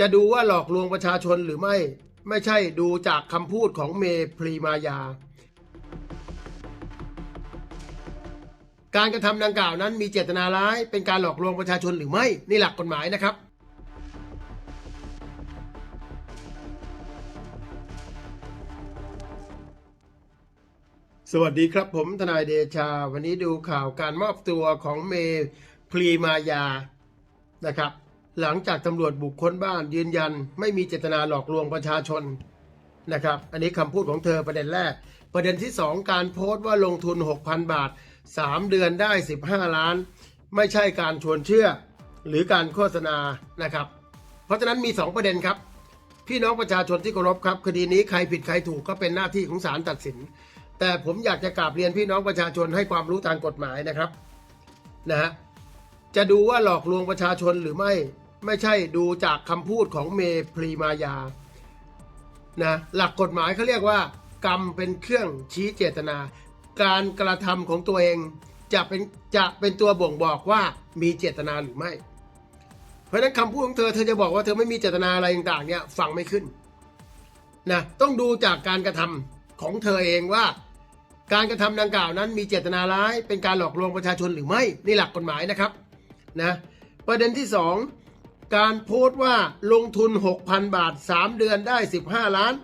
จะดูว่าหลอกลวงประชาชนหรือไม่ ไม่ใช่ดูจากคำพูดของเมพรีมายา การกระทำดังกล่าวนั้นมีเจตนาร้ายเป็นการหลอกลวงประชาชนหรือไม่นี่หลักกฎหมายนะครับสวัสดีครับผมทนายเดชา วันนี้ดูข่าวการมอบตัวของเมพรีมายานะครับ หลังจากตำรวจบุกค้นบ้านยืนยัน ไม่มีเจตนาหลอกลวงประชาชนนะครับ อันนี้คำพูดของเธอประเด็นแรก ประเด็นที่ 2 การโพสต์ว่าลงทุน 6,000 บาท 3 เดือนได้ 15 ล้าน ไม่ใช่การชวนเชื่อ หรือการโฆษณานะครับ เพราะฉะนั้นมี 2 ประเด็นครับ พี่น้องประชาชนที่เคารพครับ คดีนี้ใครผิดใครถูกก็เป็นหน้าที่ของศาลตัดสิน แต่ผมอยากจะกราบเรียนพี่น้องประชาชนให้ความรู้ทางกฎหมายนะครับนะฮะจะดูว่าหลอกลวงประชาชนหรือไม่ ไม่ใช่ดูจากคำพูดของเมพรีมายานะหลักกฎหมายเขาเรียกว่า กรรมเป็นเครื่องชี้เจตนา การกระทำของตัวเองจะเป็นจะเป็นตัวบ่งบอกว่ามีเจตนาหรือไม่ เพราะฉะนั้นคำพูดของเธอเธอจะบอกว่าเธอไม่มีเจตนาอะไรต่างๆเนี่ยฟังไม่ขึ้นนะต้องดูจากการกระทำของเธอเองว่า การกระทำดังกล่าวนั้นมีเจตนาร้าย เป็นการหลอกลวงประชาชนหรือไม่นี่หลักกฎหมายนะครับนะประเด็นที่ 2 การโพสต์ว่าลงทุน 6,000 บาท 3 เดือนได้ 15 ล้าน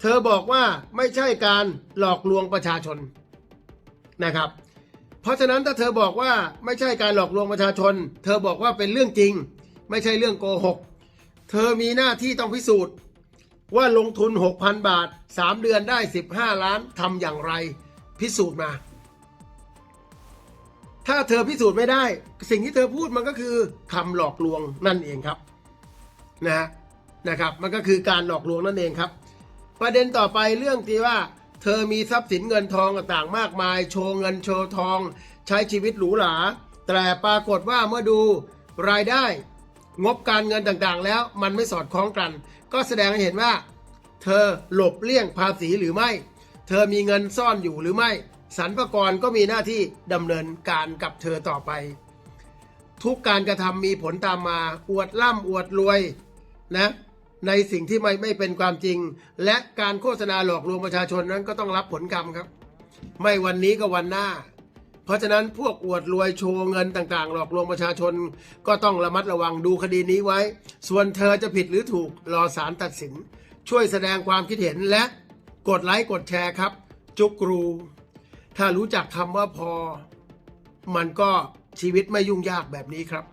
เธอบอกว่าไม่ใช่การหลอกลวงประชาชนนะครับ เพราะฉะนั้นถ้าเธอบอกว่าไม่ใช่การหลอกลวงประชาชน เธอบอกว่าเป็นเรื่องจริง ไม่ใช่เรื่องโกหก เธอมีหน้าที่ต้องพิสูจน์ ว่าลงทุน 6,000 บาท 3 เดือนได้ 15 ล้านทำอย่างไร พิสูจน์มา ถ้าเธอพิสูจน์ไม่ได้ สิ่งที่เธอพูดมันก็คือคำหลอกลวงนั่นเองครับนะฮะนะครับ มันก็คือการหลอกลวงนั่นเองครับ ประเด็นต่อไปเรื่องที่ว่า เธอมีทรัพย์สินเงินทองต่างๆมากมาย โชว์เงินโชว์ทอง ใช้ชีวิตหรูหราแต่ปรากฏว่าเมื่อดูรายได้งบการเงินต่างๆ แล้วมันไม่สอดคล้องกัน ก็แสดงให้เห็นว่า เธอหลบเลี่ยงภาษีหรือไม่ เธอมีเงินซ่อนอยู่หรือไม่ สรรพากรก็มีหน้าที่ดำเนินการกับเธอต่อไป ทุกการกระทำมีผลตามมา อวดร่ำอวดรวยนะในสิ่งที่ไม่ไม่เป็นความจริง และการโฆษณาหลอกลวงประชาชนนั้นก็ต้องรับผลกรรมครับ ไม่วันนี้ก็วันหน้า เพราะฉะนั้นพวกอวดรวยโชว์เงินต่างๆ หลอกลวงประชาชน ก็ต้องระมัดระวังดูคดีนี้ไว้ ส่วนเธอจะผิดหรือถูกรอศาลตัดสิน ช่วยแสดงความคิดเห็นและกดไลค์กดแชร์ครับ จุกรู ถ้ารู้จักคำว่าพอ มันก็ชีวิตไม่ยุ่งยากแบบนี้ครับ